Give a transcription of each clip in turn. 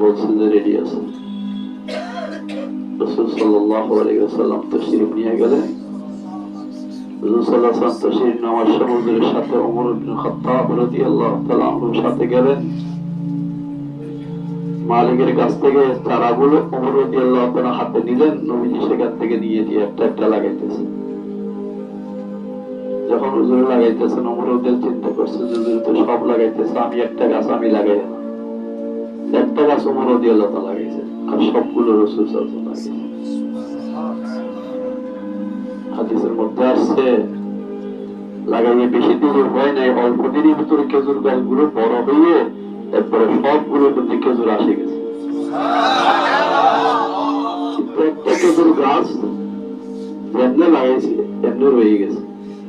বলছে যে রেডি আছে রসুল সাল্লাল্লাহু আলাইহি তশরিফ নিয়ে গেলেন। রসুল সাল্লাল্লাহু আলাইহি তশরিফ নেওয়ার সময় সাথে ওমর ইবনে খাত্তাব রাদিয়াল্লাহু তাআলা আনহুর সাথে গেলেন। মালিকের কাছ থেকে ওমর রাদিয়াল্লাহু তাআলা হাতে নিলেন, নবীজি সেখান থেকে নিয়ে দিয়ে একটা একটা লাগাইতেছে যখন লাগাইতেছেন, ওমর ওদের চিন্তা করছে সব লাগাইতেছে, আমি একটা গাছ আমি লাগাই। না। গাছ ওমর রাদিয়াল্লাহু তাআলা লাগাইছে আর সবগুলো রসুল সাল্লাল্লাহু আলাইহি হাদিসের মধ্যে আসছে লাগাইয়ে বেশি দিনের হয় নাই, অল্প দিনের ভিতরে খেজুর গাছগুলো বড় হয়ে তারপরে সবগুলোর মধ্যে খেজুর আসে গেছে। খেজুর গাছ যেমনে লাগাইছে, তেমনি রয়ে গেছে,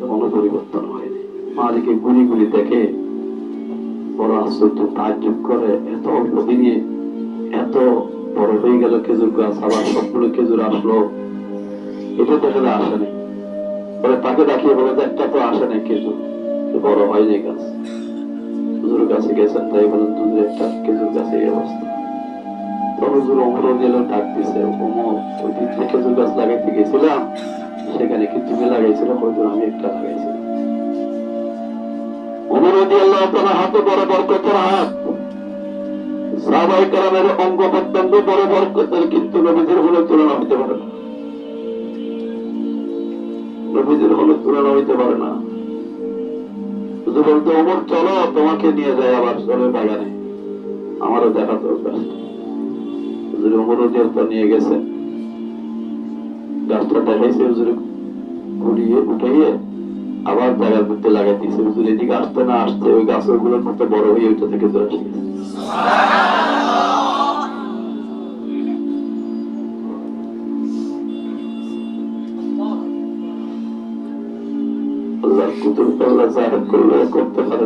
কোনো পরিবর্তন হয়নি। মালিকে গুলি গুলি দেখে বড় আশ্চর্য, তাজ্জুব করে এত অল্প দিনে এত বড় হয়ে গেল খেজুর গাছ, আবার সবগুলো খেজুর আসলো এটা দেখলে আসে নাই। পরে তাকে দেখিয়ে বলে যে একটা তো আসে নাই খেজুর তো বড় হয়নি গাছ। হুজুর কাছে গেছেন তাই বলেন হুজুর একটা খেজুর গাছে এই অবস্থা। হুজুর অমর দিল ডাক দিছে, অমর, ওই দিন যে খেজুর গাছ লাগাইতে গেছিলাম, সেখানে কি তুমি লাগাইছিল? হয়তো আমি একটা লাগাইছিলাম। অমর আল্লাহ হাতে বড় বরকতের হাত। সাহাবাই কালামের অঙ্গ কিন্তু তুলনা হইতে পারে না। শুধু বলতে চলো, তোমাকে নিয়ে যায় আবার চলে বাগানে। আমারও দেখা দরকার। হুজুর অমর নিয়ে গেছে। গাছটা দেখাইছে হুজুর, ঘুরিয়ে উঠাইয়ে আবার জায়গার মধ্যে লাগাই দিয়েছে হুজুর, এদিকে আসতে না, আসতে, ওই গাছেরগুলোর মধ্যে বড় হয়ে ওইটা থেকে চলে আসে আল্লাহ করলে করতে পারে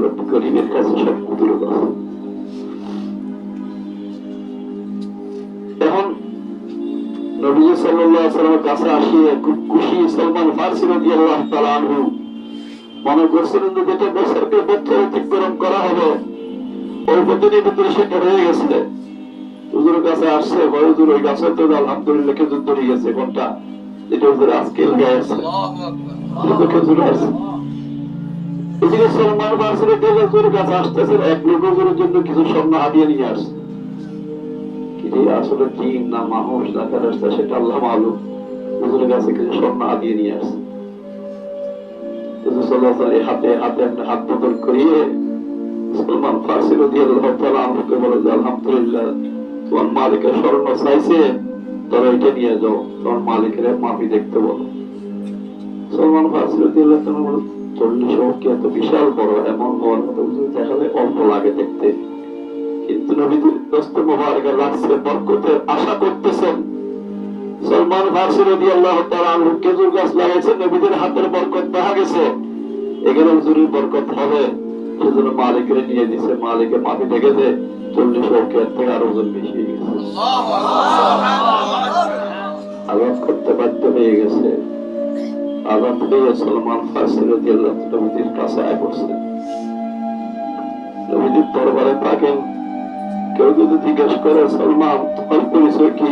এখন নবীজি সাল্লাল্লাহু আলাইহি ওয়াসাল্লামের কাছে আসিয়ে খুব খুশি সালমান ফারসি রাদিয়াল্লাহু তাআলা আনহু মনে করছিলেন যে যেটা বছর অতিক্রম করা হবে। ওই দিনের ভিতরে সেটা হয়ে গেছে। হুজুরের কাছে আসছে হুজুর, ওই গাছে তো আলহামদুলিল্লাহ খেজুর ধরে গেছে কোনটা যেটা হুজুর আজকে গেছে কিন্তু খেজুর আছে এদিকে হুজুরের কাছে আসতেছেন এক লোক হুজুরের জন্য কিছু স্বর্ণ হাদিয়া নিয়ে আসছে। কি আসলে জিন না মানুষ না ফেরেশতা সেটা আল্লাহ মালুম। হুজুরের কাছে কিছু স্বর্ণ হাদিয়ে নিয়ে আসছে। হুজুর হাতে হাতে একটা হাত বদল করিয়ে সালমান ফারসি বলে যে, আলহামদুলিল্লাহ, তোমার মালিকের স্বর্ণ চাইছে, তোরা এটা নিয়ে যাও। তোমার মালিকের দেখতে সালমান ফারসি চল্লিশ এত বিশাল বড়, এমন হওয়ার মতো অল্প লাগে দেখতে। কিন্তু নবীদের লাগছে বরকতের আশা করতেছেন। সলমান ফারসি রদি আল্লাহ খেজুর গাছ লাগাইছেন নবীদের হাতের বরকত দেখা গেছে। এখানে হুজুরের বরকত হবে। সেজন্য মালিকের নিয়ে দিছে মালিকের মাফি দেখেছে চল্লিশ ওকের থেকে আরও ওজন বেশি আঘাত করতে বাধ্য হয়ে গেছে। আঘাত হয়ে সলমান ফারসি রদি আল্লাহ নবীদের কাছে আয় করছে। নবীদের দরবারে থাকেন। কেউ যদি জিজ্ঞেস করে, সলমান, তোমার পরিচয় কি?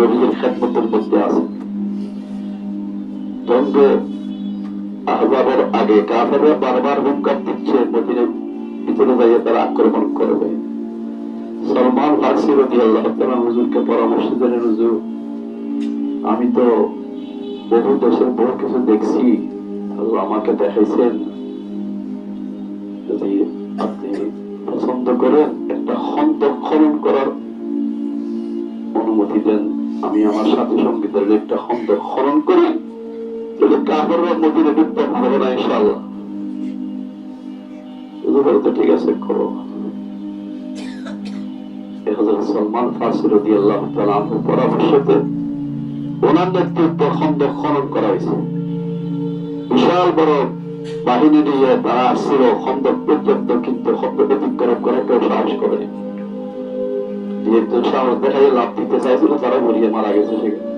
নবীর খেদমতের মধ্যে আছে দ্বন্দ্বে আহবাবের আগে কাফেররা বারবার হুঙ্কার দিচ্ছে, মদিনের ভিতরে যাইয়ে তারা আক্রমণ করবে। সলমান ফার্সি রদি আল্লাহ তালা হুজুরকে পরামর্শ দেন হুজুর, আমি তো বহু দেশের বহু কিছু দেখছি। আল্লাহ আমাকে দেখাইছেন। যদি আপনি পছন্দ করেন, একটা খন্দ খনন করার অনুমতি দেন। আমি আমার সাথে সঙ্গীতের একটা খন্দ খনন করি। যদি কাপড়ের ঢুকতে পারব না ঠিক আছে, করো। সালমান ফারসি রাদিয়াল্লাহু পরামর্শতে ওনার খন্দক খনন করা হয়েছে। বিশাল বড় বাহিনী নিয়ে তারা আসছিল খন্দক পর্যন্ত কিন্তু খন্দক অতিক্রম করে কেউ সাহস করেনি যেহেতু সাহস দেখা যায় লাভ দিতে চাইছিল, তারা মরিয়ে মারা গেছে সেখানে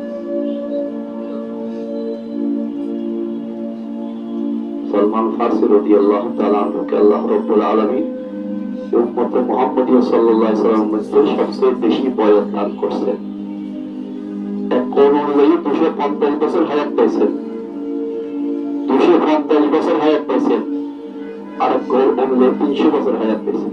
সলমান ফারসি রাদিয়াল্লাহু তাআলা আনহুকে আল্লাহ রাব্বুল আলামিন উম্মতে মুহাম্মদী সাল্লাল্লাহু আলাইহি ওয়াসাল্লামের মধ্যে সবচেয়ে বেশি বয়স দান করছেন। কোন অনুযায়ী দুশো পঞ্চাশ বছর হায়াত পাইছেন। দুশো পঞ্চাশ বছর হায়াত পাইছেন। আর কোন অনুযায়ী তিনশো বছর হায়াত পাইছেন।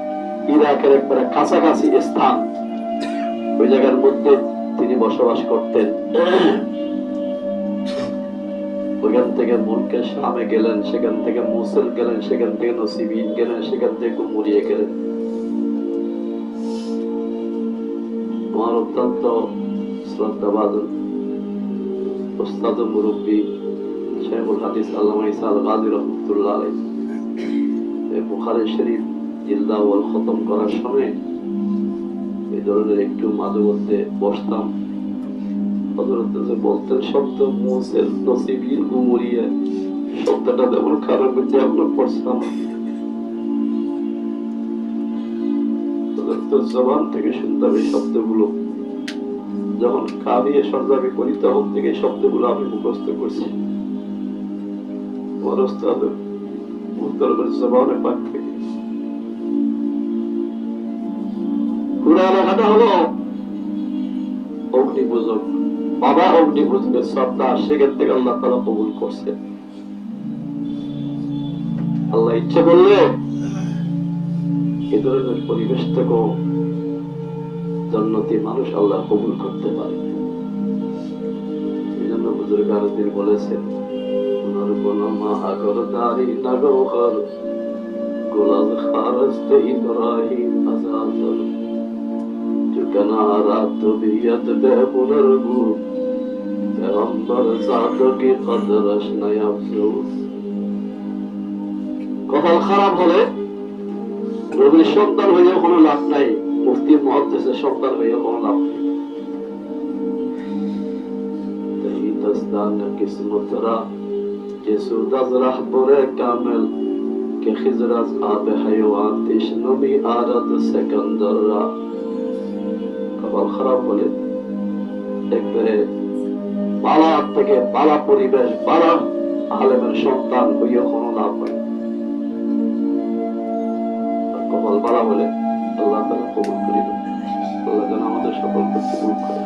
ইরাকের একবারে কাছাকাছি স্থান। ওই জায়গার মধ্যে তিনি বসবাস করতেন। ওইখান থেকে মুলকে শামে গেলেন, সেখান থেকে মুসেল গেলেন, সেখান থেকে নসিবিন গেলেন, সেখান থেকে গুমুরিয়ে গেলেন। আমার অত্যন্ত শ্রদ্ধাবাদন ওস্তাদ মুরব্বী শেখুল হাদিস আল্লামা ইসা আল গাজী রহমতুল্লাহ আলাই এই বুখারি শরীফ জিল্লা খতম করার সময় এই ধরনের একটু মাঝে মধ্যে বসতাম। হযরত যে বলতেন, শব্দ মুসেল নসিবিন গুমুরিয়া শব্দটা যেমন খারাপ হচ্ছে আমরা পড়ছিলাম জবান থেকে শব্দগুলো। যখন করি, তখন থেকে শব্দগুলো আমি মুখস্থ করছি। ওস্তাদ উত্তর করে জবানে পাক থেকে। এলাকাটা হলো। অগ্নিপূজক বাবা অগ্নিপূজকের শ্রদ্ধা, সেখান থেকে আল্লাহ তারা কবুল করছে। আল্লাহ ইচ্ছে করলে এ ধরনের পরিবেশ থেকেও জন্নতি মানুষ আল্লাহ কবুল করতে পারে। এই জন্য বুজুর্গ আরদিন বলেছেন গোলাল খারস্তে ইব্রাহিম কপাল খারাপ হলে নবীর সন্তান হইয়া কোনো লাভ নাই, মুফতি মহাদ্দেশের সন্তান হইয়া কোনো লাভ নেই। কামেল আবে হাইওয়ান তিস নবী আরাদ সেকন্দর রা কপাল খারাপ হলে একবারে বালা থেকে বালা পরিবেশ, বালা আলেমের সন্তান হইয়া কোনো লাভ হয় কপাল বালা বলে আল্লাহ তালা কবুল করিল আল্লাহ যেন আমাদের সকলকে কবুল করে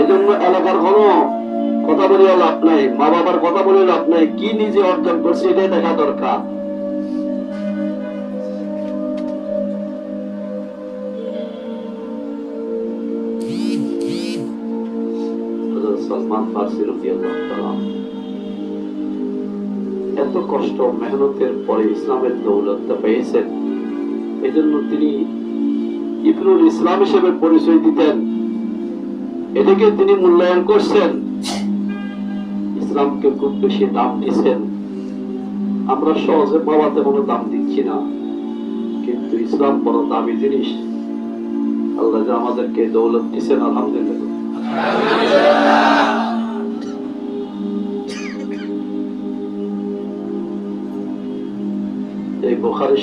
এই জন্য এলাকার কোনো কথা বলে লাভ নাই মা বাবার কথা বলে লাভ নাই, কি নিজে অর্জন করছে এটাই দেখা দরকার। সালমান ফারসি রাদিয়াল্লাহু এত কষ্ট, মেহনতের পরে ইসলামের দৌলতটা পেয়েছেন। এই জন্য তিনি ইবনুল ইসলাম হিসেবে পরিচয় দিতেন। এটাকে তিনি মূল্যায়ন করছেন। ইসলামকে খুব বেশি দাম দিচ্ছেন। আমরা সহজে বাবাতে কোনো দাম দিচ্ছি না। কিন্তু ইসলাম বড় দামি জিনিস। আল্লাহ আমাদেরকে দৌলত দিচ্ছেন, আলহামদুলিল্লাহ। বোখারি